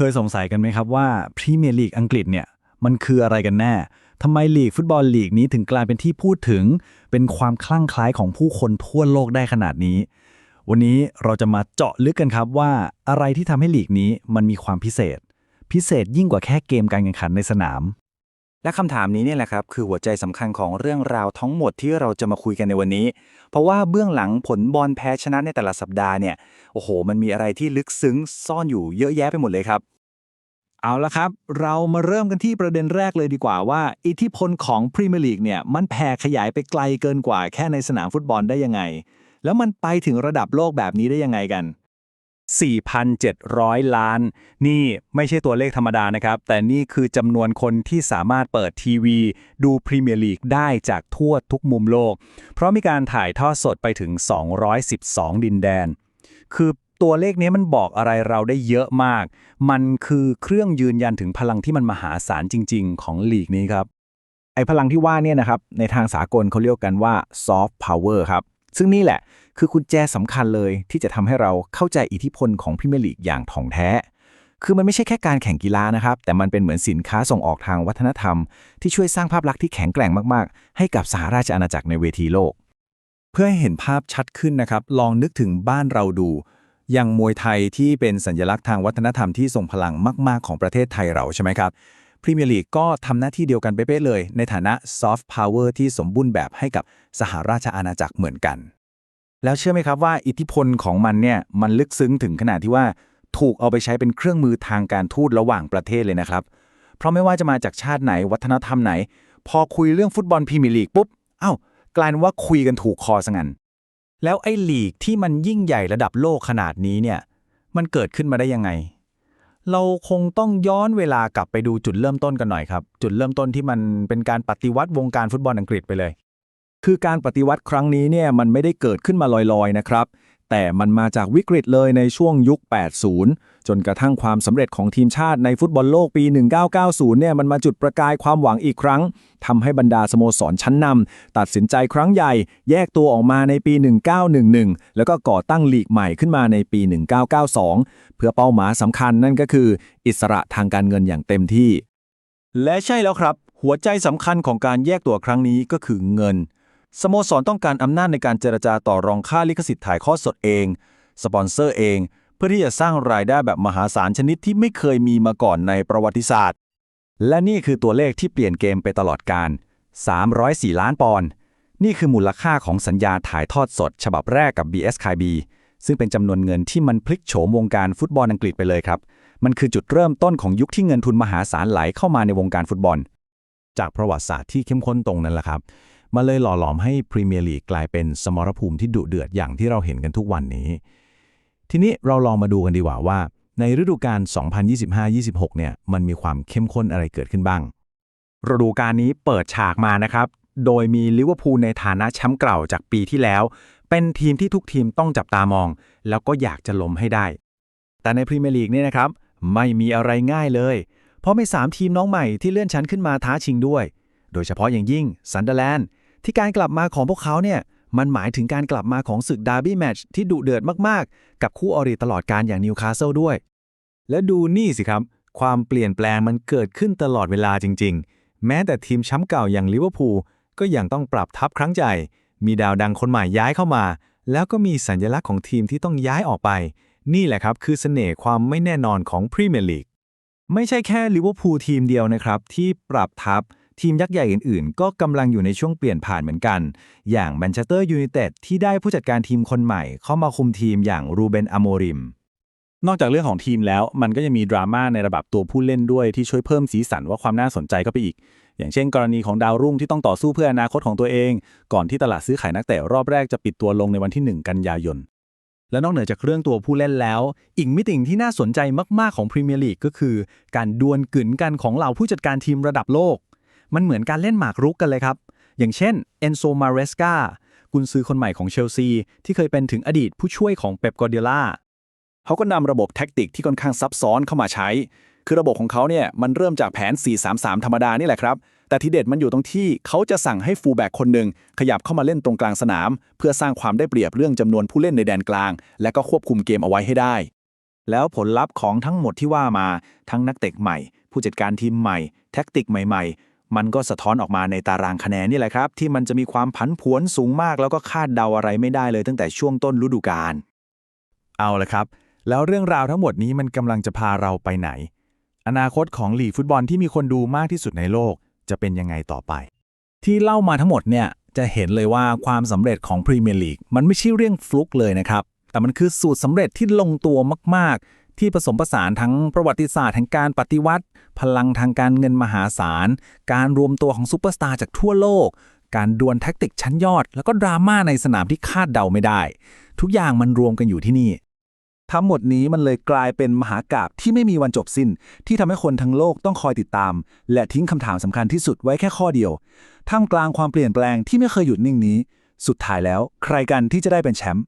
เคยสงสัยกันไหมครับว่าพรีเมียร์ลีกอังกฤษเนี่ยมันคืออะไรกันแน่ทำไมลีกฟุตบอลลีกนี้ถึงกลายเป็นที่พูดถึง เป็นความคลั่งไคล้ของผู้คนทั่วโลกได้ขนาดนี้ วันนี้เราจะมาเจาะลึกกันครับว่าอะไรที่ทำให้ลีกนี้มันมีความพิเศษ พิเศษยิ่งกว่าแค่เกมการแข่งขันในสนาม และคำถามนี้เนี่ยแหละครับคือหัวใจสำคัญของเรื่องราวทั้งหมดที่เราจะมาคุยกันในวันนี้ เพราะว่าเบื้องหลังผลบอลแพ้ชนะในแต่ละสัปดาห์เนี่ยโอ้โห มันมีอะไรที่ลึกซึ้งซ่อนอยู่เยอะแยะไปหมดเลยครับ เอาละครับ เรามาเริ่มกันที่ประเด็นแรกเลยดีกว่าว่า อิทธิพลของพรีเมียร์ลีกเนี่ยมันแผ่ขยายไปไกลเกินกว่าแค่ในสนามฟุตบอลได้ยังไง แล้วมันไปถึงระดับโลกแบบนี้ได้ยังไงกัน 4,700 ล้าน นี่ไม่ใช่ตัวเลขธรรมดานะครับ แต่นี่คือจำนวนคนที่สามารถเปิดทีวี ดูพรีเมียร์ลีกได้จากทั่วทุกมุมโลก เพราะมีการถ่ายทอดสดไปถึง 212 ดินแดน คือตัวเลขนี้มันบอกอะไรเราได้เยอะมาก มันคือเครื่องยืนยันถึงพลังที่มันมหาศาลจริง ๆ ของลีกนี้ครับ ไอ้พลังที่ว่าเนี่ยนะครับ ในทางสากลเขาเรียกกันว่า soft power ครับ ซึ่งนี่แหละคือกุญแจสำคัญเลยที่จะทำให้เราเข้าใจอิทธิพลของพรีเมียร์ลีกอย่างถ่องแท้ คือมันไม่ใช่แค่การแข่งกีฬานะครับ แต่มันเป็นเหมือนสินค้าส่งออกทางวัฒนธรรม ที่ช่วยสร้างภาพลักษณ์ที่แข็งแกร่งมากๆ ให้กับสหราชอาณาจักรในเวทีโลก เพื่อให้เห็นภาพชัดขึ้นนะครับ ลองนึกถึงบ้านเราดู อย่างมวยไทยที่เป็นสัญลักษณ์ทางวัฒนธรรมที่ทรงพลังมาก ๆ ของประเทศไทยเราใช่ไหมครับ รีเมียร์ลีกก็ทำหน้าที่เดียวกันเป๊ะเลย ในฐานะซอฟต์พาวเวอร์ที่สมบูรณ์แบบให้กับสหราชอาณาจักรเหมือนกัน แล้วเชื่อไหมครับว่าอิทธิพลของมันเนี่ยมันลึกซึ้งถึงขนาดที่ว่าถูกเอาไปใช้เป็นเครื่องมือทางการทูตระหว่างประเทศเลยนะครับ เพราะไม่ว่าจะมาจากชาติไหนวัฒนธรรมไหน พอคุยเรื่องฟุตบอลพรีเมียร์ลีกปุ๊บเอ้ากลายเป็นว่าคุยกันถูกคอซะงั้นแล้วไอ้ลีกที่มันยิ่งใหญ่ระดับโลกขนาดนี้เนี่ยมันเกิดขึ้นมาได้ยังไง เราคงต้องย้อนเวลากลับไปดูจุดเริ่มต้นกันหน่อยครับ จุดเริ่มต้นที่มันเป็นการปฏิวัติวงการฟุตบอลอังกฤษไปเลย คือการปฏิวัติครั้งนี้เนี่ยมันไม่ได้เกิดขึ้นมาลอยๆนะครับ แต่มันมาจากวิกฤตเลยในช่วงยุค 80 จนกระทั่งความสำเร็จของทีมชาติในฟุตบอลโลกปี 1990 เนี่ยมันมาจุดประกายความหวังอีกครั้งทำให้บรรดาสโมสรชั้นนำตัดสินใจครั้งใหญ่ แยกตัวออกมาในปี 1911 แล้วก็ก่อตั้งลีกใหม่ขึ้นมาในปี 1992 เพื่อเป้าหมายสำคัญนั่นก็คือ อิสระทางการเงินอย่างเต็มที่ และใช่แล้วครับ หัวใจสำคัญของการแยกตัวครั้งนี้ก็คือเงิน สโมสรต้องการอำนาจในการเจรจาต่อรองค่าลิขสิทธิ์ถ่ายทอดสดเอง สปอนเซอร์เอง เพื่อที่จะสร้างรายได้แบบมหาศาลชนิดที่ไม่เคยมีมาก่อนในประวัติศาสตร์ และนี่คือตัวเลขที่เปลี่ยนเกมไปตลอดการ 304 ล้านปอนด์นี่คือมูลค่าของสัญญาถ่ายทอดสด ฉบับแรกกับ BSKB ซึ่งเป็นจำนวนเงินที่มันพลิกโฉมวงการฟุตบอลอังกฤษไปเลยครับ มันคือจุดเริ่มต้นของยุคที่เงินทุนมหาศาลไหลเข้ามาในวงการฟุตบอล จากประวัติศาสตร์ที่เข้มข้นตรงนั้นแหละครับ มาเลยหล่อหลอมให้พรีเมียร์ลีกกลายเป็นสมรภูมิที่ดุเดือดอย่างที่เราเห็นกันทุกวันนี้ ทีนี้เราลองมาดูกันดีกว่าว่า ในฤดูกาล 2025-26 เนี่ย มันมีความเข้มข้นอะไรเกิดขึ้นบ้าง ฤดูกาลนี้เปิดฉากมานะครับ โดยมีลิเวอร์พูลในฐานะแชมป์เก่าจากปีที่แล้ว เป็นทีมที่ทุกทีมต้องจับตามอง แล้วก็อยากจะล้มให้ได้ แต่ในพรีเมียร์ลีกเนี่ยนะครับ ไม่มีอะไรง่ายเลย เพราะมี3ทีมน้องใหม่ที่เลื่อนชั้นขึ้นมาท้าชิงด้วย โดยเฉพาะอย่างยิ่งซันเดอร์แลนด์ ที่การกลับมาของพวกเขาเนี่ยมันหมายถึงการกลับมาของศึกดาร์บี้แมตช์ที่ดุเดือดมากๆ กับคู่อริตลอดการอย่างนิวคาสเซิลด้วย และดูนี่สิครับ ความเปลี่ยนแปลงมันเกิดขึ้นตลอดเวลาจริง ๆ แม้แต่ทีมแชมป์เก่าอย่างลิเวอร์พูลก็ยังต้องปรับทัพครั้งใหญ่มีดาวดังคนใหม่ย้ายเข้ามา แล้วก็มีสัญลักษณ์ของทีมที่ต้องย้ายออกไป นี่แหละครับคือเสน่ห์ความไม่แน่นอนของพรีเมียร์ลีกไม่ใช่แค่ลิเวอร์พูลทีมเดียวนะครับที่ปรับทัพ ทีมยักษ์ใหญ่อื่นๆ ก็กำลังอยู่ในช่วงเปลี่ยนผ่านเหมือนกัน อย่างแมนเชสเตอร์ยูไนเต็ดที่ได้ผู้จัดการทีมคนใหม่เข้ามาคุมทีมอย่างรูเบนอโมริม นอกจากเรื่องของทีมแล้ว มันก็ยังมีดราม่าในระดับตัวผู้เล่นด้วยที่ช่วยเพิ่มสีสันว่าความน่าสนใจเข้าไปอีก อย่างเช่น กรณีของดาวรุ่งที่ต้องต่อสู้เพื่ออนาคตของตัวเอง ก่อนที่ตลาดซื้อขายนักเตะรอบแรกจะปิดตัวลงในวันที่ 1 กันยายนและนอกเหนือจากเรื่องตัวผู้เล่นแล้ว อีกมิติที่น่าสนใจมาก ๆ ของพรีเมียร์ลีกก็คือ การดวลกึนกันของเหล่าผู้จัดการทีมระดับโลก มันเหมือนการเล่นหมากรุกกันเลยครับ อย่างเช่นเอนโซมาเรสกากุนซือคนใหม่ของเชลซี ที่เคยเป็นถึงอดีตผู้ช่วยของเป๊ปกอร์เดิโอลาเขาก็นำระบบแท็กติกที่ค่อนข้างซับซ้อนเข้ามาใช้ คือระบบของเขาเนี่ยมันเริ่มจากแผน 4-3-3 ธรรมดานี่แหละครับ แต่ที่เด็ดมันอยู่ตรงที่เขาจะสั่งให้ฟูลแบ็กคนหนึ่งขยับเข้ามาเล่นตรงกลางสนาม เพื่อสร้างความได้เปรียบเรื่องจำนวนผู้เล่นในแดนกลาง และก็ควบคุมเกมเอาไว้ให้ได้ แล้วผลลัพธ์ของทั้งหมดที่ว่ามา ทั้งนักเตะใหม่ ผู้จัดการทีมใหม่ แท็กติกใหม่ ๆ มันก็สะท้อนออกมาในตารางคะแนนนี่แหละครับ ที่มันจะมีความผันผวนสูงมาก แล้วก็คาดเดาอะไรไม่ได้เลยตั้งแต่ช่วงต้นฤดูกาลเอาละครับ แล้วเรื่องราวทั้งหมดนี้มันกำลังจะพาเราไปไหน อนาคตของลีกฟุตบอลที่มีคนดูมากที่สุดในโลก จะเป็นยังไงต่อไป ที่เล่ามาทั้งหมดเนี่ยจะเห็นเลยว่าความสำเร็จของพรีเมียร์ลีกมันไม่ใช่เรื่องฟลุกเลยนะครับแต่มันคือสูตรสำเร็จที่ลงตัวมาก ที่ผสมผสานทั้งประวัติศาสตร์แห่งการปฏิวัติ พลังทางการเงินมหาศาล การรวมตัวของซูเปอร์สตาร์จากทั่วโลก การดวลแท็กติกชั้นยอด แล้วก็ดราม่าในสนามที่คาดเดาไม่ได้ ทุกอย่างมันรวมกันอยู่ที่นี่ ทั้งหมดนี้มันเลยกลายเป็นมหากาบที่ไม่มีวันจบสิ้น ที่ทำให้คนทั้งโลกต้องคอยติดตาม และทิ้งคำถามสำคัญที่สุดไว้แค่ข้อเดียว ท่ามกลางความเปลี่ยนแปลงที่ไม่เคยหยุดนิ่งนี้ สุดท้ายแล้ว ใครกันที่จะได้เป็นแชมป์